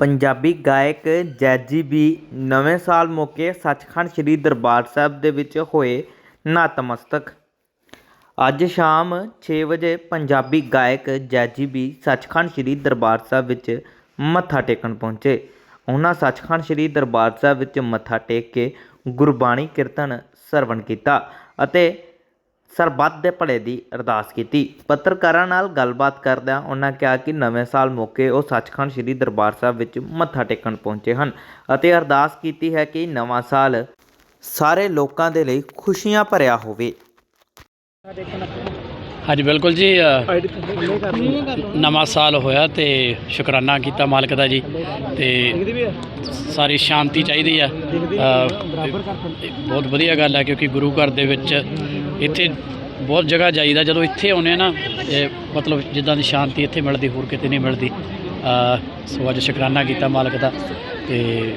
ਪੰਜਾਬੀ ਗਾਇਕ ਜੈਜੀ ਬੀ ਨਵੇਂ ਸਾਲ ਮੌਕੇ ਸੱਚਖੰਡ ਸ੍ਰੀ ਦਰਬਾਰ ਸਾਹਿਬ ਦੇ ਵਿੱਚ ਹੋਏ ਨਤਮਸਤਕ। ਅੱਜ ਸ਼ਾਮ 6 ਵਜੇ ਪੰਜਾਬੀ ਗਾਇਕ ਜੈਜੀ ਬੀ ਸੱਚਖੰਡ ਸ੍ਰੀ ਦਰਬਾਰ ਸਾਹਿਬ ਵਿੱਚ ਮੱਥਾ ਟੇਕਣ ਪਹੁੰਚੇ। ਉਹਨਾਂ ਸੱਚਖੰਡ ਸ੍ਰੀ ਦਰਬਾਰ ਸਾਹਿਬ ਵਿੱਚ ਮੱਥਾ ਟੇਕ ਕੇ ਗੁਰਬਾਣੀ ਕੀਰਤਨ ਸਰਵਣ ਕੀਤਾ ਅਤੇ ਸਰਬੱਤ ਦੇ ਭਲੇ ਦੀ ਅਰਦਾਸ ਕੀਤੀ। ਪੱਤਰਕਾਰਾਂ ਨਾਲ ਗੱਲਬਾਤ ਕਰਦਿਆਂ ਉਹਨਾਂ ਕਿਹਾ ਕਿ ਨਵੇਂ ਸਾਲ ਮੌਕੇ ਉਹ ਸੱਚਖੰਡ ਸ੍ਰੀ ਦਰਬਾਰ ਸਾਹਿਬ ਵਿੱਚ ਮੱਥਾ ਟੇਕਣ ਪਹੁੰਚੇ ਹਨ ਅਤੇ ਅਰਦਾਸ ਕੀਤੀ ਹੈ ਕਿ ਨਵਾਂ ਸਾਲ ਸਾਰੇ ਲੋਕਾਂ ਦੇ ਲਈ ਖੁਸ਼ੀਆਂ ਭਰਿਆ ਹੋਵੇ। ਹਾਂਜੀ, ਬਿਲਕੁਲ ਜੀ ਨਵਾਂ ਸਾਲ ਹੋਇਆ ਤੇ ਸ਼ੁਕਰਾਨਾ ਕੀਤਾ ਮਾਲਕ ਦਾ ਜੀ ਤੇ ਸਾਰੀ ਸ਼ਾਂਤੀ ਚਾਹੀਦੀ ਆ। ਬਹੁਤ ਵਧੀਆ ਗੱਲ ਹੈ ਕਿਉਂਕਿ ਗੁਰੂ ਘਰ ਦੇ ਵਿੱਚ ਇੱਥੇ ਬਹੁਤ ਜਗ੍ਹਾ ਜਾਈਦਾ ਜਦੋਂ ਇੱਥੇ ਆਉਂਦੇ ਆ ਨਾ ਇਹ ਮਤਲਬ ਜਿੱਦਾਂ ਦੀ ਸ਼ਾਂਤੀ ਇੱਥੇ ਮਿਲਦੀ ਹੋਰ ਕਿਤੇ ਨਹੀਂ ਮਿਲਦੀ। ਸੋ ਅੱਜ ਸ਼ੁਕਰਾਨਾ ਕੀਤਾ ਮਾਲਕ ਦਾ ਤੇ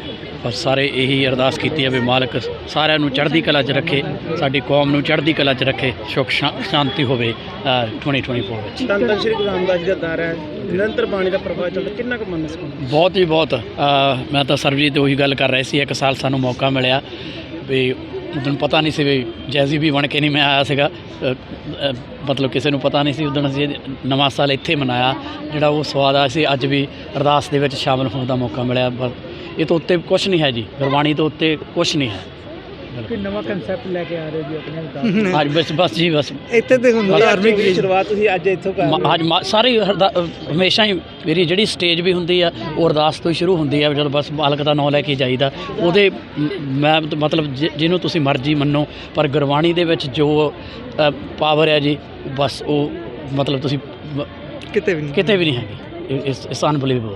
ਬਸ ਸਾਰੇ ਇਹੀ ਅਰਦਾਸ ਕੀਤੀ ਹੈ ਵੀ ਮਾਲਕ ਸਾਰਿਆਂ ਨੂੰ ਚੜ੍ਹਦੀ ਕਲਾ 'ਚ ਰੱਖੇ ਸਾਡੀ ਕੌਮ ਨੂੰ ਚੜ੍ਹਦੀ ਕਲਾ 'ਚ ਰੱਖੇ ਸੁਖ ਸ਼ਾਂਤੀ ਹੋਵੇ ਅ, 2024 ਵਿੱਚ। ਧੰਨ ਧੰਨ ਸ਼੍ਰੀ ਗੁਰੂ ਰਾਮਦਾਸ ਜੀ ਦਾ ਦਰ ਹੈ ਨਿਰੰਤਰ ਬਾਣੀ ਦਾ ਪ੍ਰਭਾਵ ਚੱਲਦਾ ਕਿੰਨਾ ਕੁ ਮਨ ਸਕੂਨ ਬਹੁਤ ਹੀ ਬਹੁਤ ਮੈਂ ਤਾਂ ਸਰਬਜੀਤ ਉਹੀ ਗੱਲ ਕਰ ਰਿਹਾ ਸੀ ਇੱਕ ਸਾਲ ਸਾਨੂੰ ਮੌਕਾ ਮਿਲਿਆ ਵੀ ਉਦੋਂ ਪਤਾ ਨਹੀਂ ਸੀ ਵੀ ਜੈਜ਼ੀ ਵੀ ਬਣ ਕੇ ਨਹੀਂ ਮੈਂ ਆਇਆ ਸੀਗਾ। ਮਤਲਬ ਕਿਸੇ ਨੂੰ ਪਤਾ ਨਹੀਂ ਸੀ ਉਦੋਂ ਅਸੀਂ ਨਵਾਂ ਸਾਲ ਇੱਥੇ ਮਨਾਇਆ, ਜਿਹੜਾ ਉਹ ਸਵਾਦ ਆ ਸੀ। ਅੱਜ ਵੀ ਅਰਦਾਸ ਦੇ ਵਿੱਚ ਸ਼ਾਮਲ ਹੋਣ ਦਾ ਮੌਕਾ ਮਿਲਿਆ। ਪਰ ਇਹ ਤੋਂ ਉੱਤੇ ਕੁਝ ਨਹੀਂ ਹੈ ਜੀ। ਗੁਰਬਾਣੀ ਤੋਂ ਉੱਤੇ ਕੁਝ ਨਹੀਂ ਹੈ। ਕਿ ਨਵਾਂ ਕਨਸੈਪਟ ਲੈ ਕੇ ਆ ਰਹੇ ਜੀ ਆਪਣੇ ਅਰਦਾਸ ਅੱਜ ਬਸ ਬਸ ਜੀ ਬਸ। ਇੱਥੇ ਤੇ ਹੁੰਦਾ ਧਾਰਮਿਕ ਦੀ ਸ਼ੁਰੂਆਤ ਤੁਸੀਂ ਅੱਜ ਇੱਥੋਂ ਕਰ ਮ- ਅੱਜ ਮ- ਸਾਰੀ ਹਰਦਾ- ਹਮੇਸ਼ਾ ਹੀ ਮੇਰੀ ਜਿਹੜੀ ਸਟੇਜ ਵੀ ਹੁੰਦੀ ਆ ਉਹ ਅਰਦਾਸ ਤੋਂ ਹੀ ਸ਼ੁਰੂ ਹੁੰਦੀ ਆ ਜਦੋਂ ਬਸ ਮਾਲਕ ਦਾ ਨਾਮ ਲੈ ਕੇ ਜਾਈਦਾ। ਉਹਦੇ ਮ- ਮੈਂ ਤਾਂ ਮਤਲਬ ਜਿ- ਜਿਹਨੂੰ ਤੁਸੀਂ ਮਰਜ਼ੀ ਮੰਨੋ ਪਰ ਗੁਰਬਾਣੀ ਦੇ ਵਿੱਚ ਜੋ ਪਾਵਰ ਹੈ ਜੀ ਬਸ ਉਹ ਮਤਲਬ ਤੁਸੀਂ ਮ- ਕਿਤੇ ਵੀ ਕਿਤੇ ਵੀ ਨਹੀਂ ਹੈਗੀ। ਇਸ ਇਸ ਅਨਬਲੀਵੇਬਲ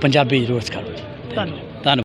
ਪੰਜਾਬੀ ਜ਼ਰੂਰ ਸਿਖਾਓ ਜੀ। ਧੰਨਵਾਦ।